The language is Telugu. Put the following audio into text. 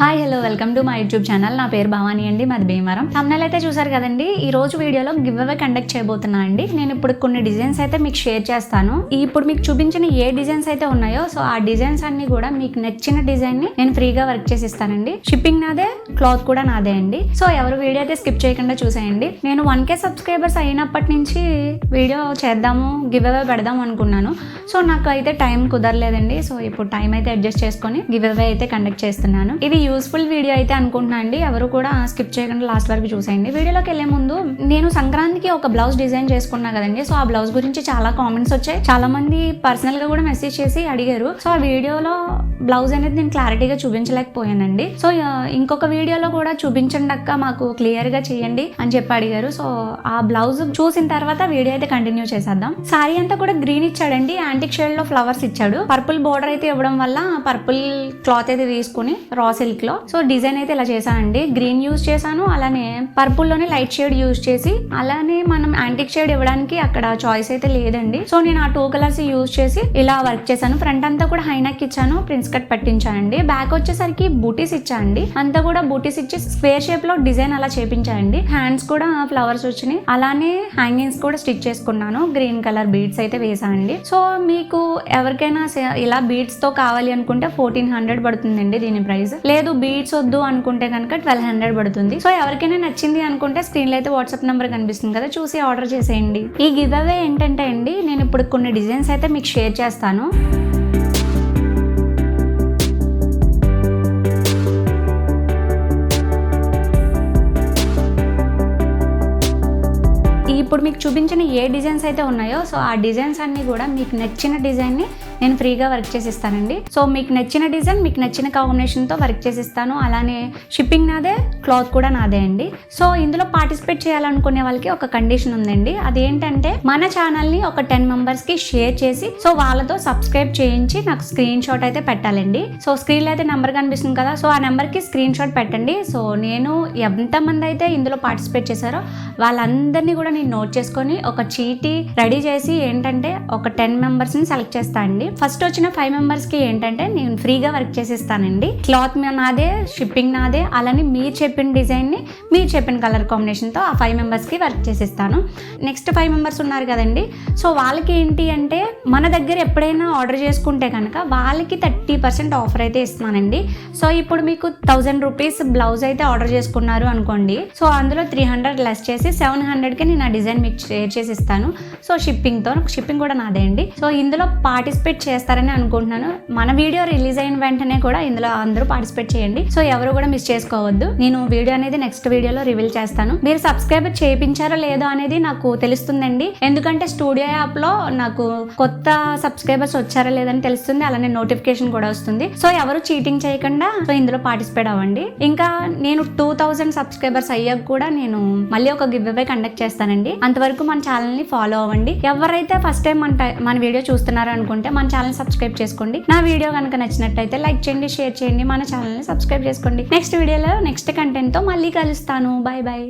Hi hello welcome to my YouTube channel నా పేరు భవానీ అండి మాది భీమవరం. తమ్నల్ అయితే చూసారు కదండి ఈ రోజు వీడియోలో గివ్ అవే కండక్ట్ చేయబోతున్నా అండి. నేను ఇప్పుడు కొన్ని డిజైన్స్ అయితే మీకు షేర్ చేస్తాను. ఇప్పుడు మీకు చూపించిన ఏ డిజైన్స్ అయితే ఉన్నాయో సో ఆ డిజైన్స్ అన్ని కూడా మీకు నచ్చిన డిజైన్ని నేను ఫ్రీగా వర్క్ చేసి ఇస్తానండి షిప్పింగ్ నాదే క్లాత్ కూడా నాదే అండి. సో ఎవరు వీడియో అయితే స్కిప్ చేయకుండా చూసేయండి. నేను వన్ కే సబ్స్క్రైబర్స్ అయినప్పటి నుంచి వీడియో చేద్దాము గివ్ అవే పెడదాం అనుకున్నాను. సో నాకు అయితే టైం కుదరలేదండి. సో ఇప్పుడు టైం అయితే అడ్జస్ట్ చేసుకొని గివ్ అవే అయితే కండక్ట్ చేస్తున్నాను. ఇది యూస్ఫుల్ వీడియో అయితే అనుకుంటున్నాను అండి. ఎవరు కూడా స్కిప్ చేయకుండా లాస్ట్ వరకు చూసేయండి. వీడియోలోకి వెళ్ళే ముందు నేను సంక్రాంతికి ఒక బ్లౌజ్ డిజైన్ చేసుకున్నా కదండి. సో ఆ బ్లౌజ్ గురించి చాలా కామెంట్స్ వచ్చాయి. చాలా మంది పర్సనల్గా కూడా మెసేజ్ చేసి అడిగారు. సో ఆ వీడియోలో బ్లౌజ్ అనేది నేను క్లారిటీగా చూపించలేకపోయానండి. సో ఇంకొక వీడియోలో కూడా చూపించండి అక్క మాకు క్లియర్గా చేయండి అని చెప్పి అడిగారు. సో ఆ బ్లౌజ్ చూసిన తర్వాత వీడియో అయితే కంటిన్యూ చేసేద్దాం. సారీ అంతా కూడా గ్రీన్ ఇచ్చాడండి. యాంటిక్ షేడ్లో ఫ్లవర్స్ ఇచ్చాడు. పర్పుల్ బోర్డర్ అయితే ఇవ్వడం వల్ల పర్పుల్ క్లాత్ అయితే తీసుకుని రాసిల్ సిల్క్ సో డిజైన్ అయితే ఇలా చేశానండి. గ్రీన్ యూజ్ చేశాను అలానే పర్పుల్లోనే లైట్ షేడ్ యూజ్ చేసి అలానే మనం యాంటిక్ షేడ్ ఇవ్వడానికి అక్కడ చాయిస్ అయితే లేదండి. సో నేను ఆ టూ కలర్స్ యూజ్ చేసి ఇలా వర్క్ చేశాను. ఫ్రంట్ అంతా కూడా హైనక్ ఇచ్చాను ప్రిన్స్ కట్ పట్టించానండి. బ్యాక్ వచ్చేసరికి బూటీస్ ఇచ్చానండి. అంతా కూడా బూటీస్ ఇచ్చి స్క్వేర్ షేప్లో డిజైన్ అలా చేపించానండి. హ్యాండ్స్ కూడా ఫ్లవర్స్ వచ్చినాయి. అలానే హ్యాంగింగ్స్ కూడా స్టిచ్ చేసుకున్నాను. గ్రీన్ కలర్ బీడ్స్ అయితే వేసానండి సో మీకు ఎవరికైనా ఇలా బీడ్స్తో కావాలి అనుకుంటే ఫోర్టీన్ హండ్రెడ్ పడుతుందండి దీని ప్రైస్. లేదు బీట్స్ వద్దు అనుకుంటే కనుక ట్వెల్వ్ హండ్రెడ్ పడుతుంది. సో ఎవరికైనా నచ్చింది అనుకుంటే స్క్రీన్లో అయితే వాట్సాప్ నెంబర్ కనిపిస్తుంది కదా చూసి ఆర్డర్ చేసేయండి. ఈ గివ్ అవే ఏంటంటే అండి నేను ఇప్పుడు కొన్ని డిజైన్స్ అయితే మీకు షేర్ చేస్తాను. ఇప్పుడు మీకు చూపించిన ఏ డిజైన్స్ అయితే ఉన్నాయో సో ఆ డిజైన్స్ అన్ని కూడా మీకు నచ్చిన డిజైన్ని నేను ఫ్రీగా వర్క్ చేసి ఇస్తానండి సో మీకు నచ్చిన డిజైన్ మీకు నచ్చిన కాంబినేషన్తో వర్క్ చేసి ఇస్తాను అలానే షిప్పింగ్ నాదే క్లాత్ కూడా నాదే అండి. సో ఇందులో పార్టిసిపేట్ చేయాలనుకునే వాళ్ళకి ఒక కండిషన్ ఉందండి. అదేంటంటే మన ఛానల్ని ఒక టెన్ మెంబర్స్కి షేర్ చేసి సో వాళ్ళతో సబ్స్క్రైబ్ చేయించి నాకు స్క్రీన్ షాట్ అయితే పెట్టాలండి. సో స్క్రీన్లో అయితే నెంబర్ కనిపిస్తుంది కదా సో ఆ నెంబర్కి స్క్రీన్ షాట్ పెట్టండి. సో నేను ఎంతమంది అయితే ఇందులో పార్టిసిపేట్ చేశారో వాళ్ళందరినీ కూడా నేను నోట్ చేసుకొని ఒక చీటీ రెడీ చేసి ఏంటంటే ఒక టెన్ మెంబర్స్ని సెలెక్ట్ చేస్తా అండి. ఫస్ట్ వచ్చిన ఫైవ్ మెంబర్స్కి ఏంటంటే నేను ఫ్రీగా వర్క్ చేసి ఇస్తానండి క్లాత్ నాదే షిప్పింగ్ నాదే అలానే మీరు చెప్పిన డిజైన్ని మీరు చెప్పిన కలర్ కాంబినేషన్తో ఆ ఫైవ్ మెంబర్స్కి వర్క్ చేసి ఇస్తాను నెక్స్ట్ ఫైవ్ మెంబర్స్ ఉన్నారు కదండి. సో వాళ్ళకి ఏంటి అంటే మన దగ్గర ఎప్పుడైనా ఆర్డర్ చేసుకుంటే కనుక వాళ్ళకి థర్టీ పర్సెంట్ ఆఫర్ అయితే ఇస్తున్నానండి. సో ఇప్పుడు మీకు థౌజండ్ రూపీస్ బ్లౌజ్ అయితే ఆర్డర్ చేసుకున్నారు అనుకోండి. సో అందులో త్రీ హండ్రెడ్ లెస్ చేసి సెవెన్ హండ్రెడ్కి నేను ఆ డిజైన్ మీకు షేర్ చేసి ఇస్తాను సో షిప్పింగ్తో షిప్పింగ్ కూడా నాదే అండి. సో ఇందులో పార్టిసిపేట్ చేస్తారని అనుకుంటున్నాను. మన వీడియో రిలీజ్ అయిన వెంటనే కూడా ఇందులో అందరూ పార్టిసిపేట్ చేయండి. సో ఎవరు కూడా మిస్ చేసుకోవద్దు. నేను వీడియో అనేది నెక్స్ట్ వీడియోలో రివీల్ చేస్తాను. మీరు సబ్స్క్రైబ్ చేయించారో లేదో అనేది నాకు తెలుస్తుందండి. ఎందుకంటే స్టూడియో యాప్లో నాకు కొత్త సబ్స్క్రైబర్స్ వచ్చారా లేదని తెలుస్తుంది. అలానే నోటిఫికేషన్ కూడా వస్తుంది. సో ఎవరు చీటింగ్ చేయకుండా సో ఇందులో పార్టిసిపేట్ అవ్వండి. ఇంకా నేను టూ థౌజండ్ సబ్స్క్రైబర్స్ అయ్యాక కూడా నేను మళ్ళీ ఒక గివ్ అవే కండక్ట్ చేస్తానండి. అంతవరకు మన ఛానల్ని ఫాలో అవ్వండి. ఎవరైతే ఫస్ట్ టైం మన మన వీడియో చూస్తున్నారో అనుకుంటే మన ఛానల్ సబ్స్క్రైబ్ చేసుకోండి. నా వీడియో కనుక నచ్చినట్టయితే లైక్ చేయండి షేర్ చేయండి మన ఛానల్ని సబ్స్క్రైబ్ చేసుకోండి. నెక్స్ట్ వీడియోలో నెక్స్ట్ కంటెంట్తో మళ్ళీ కలుస్తాను. Bye bye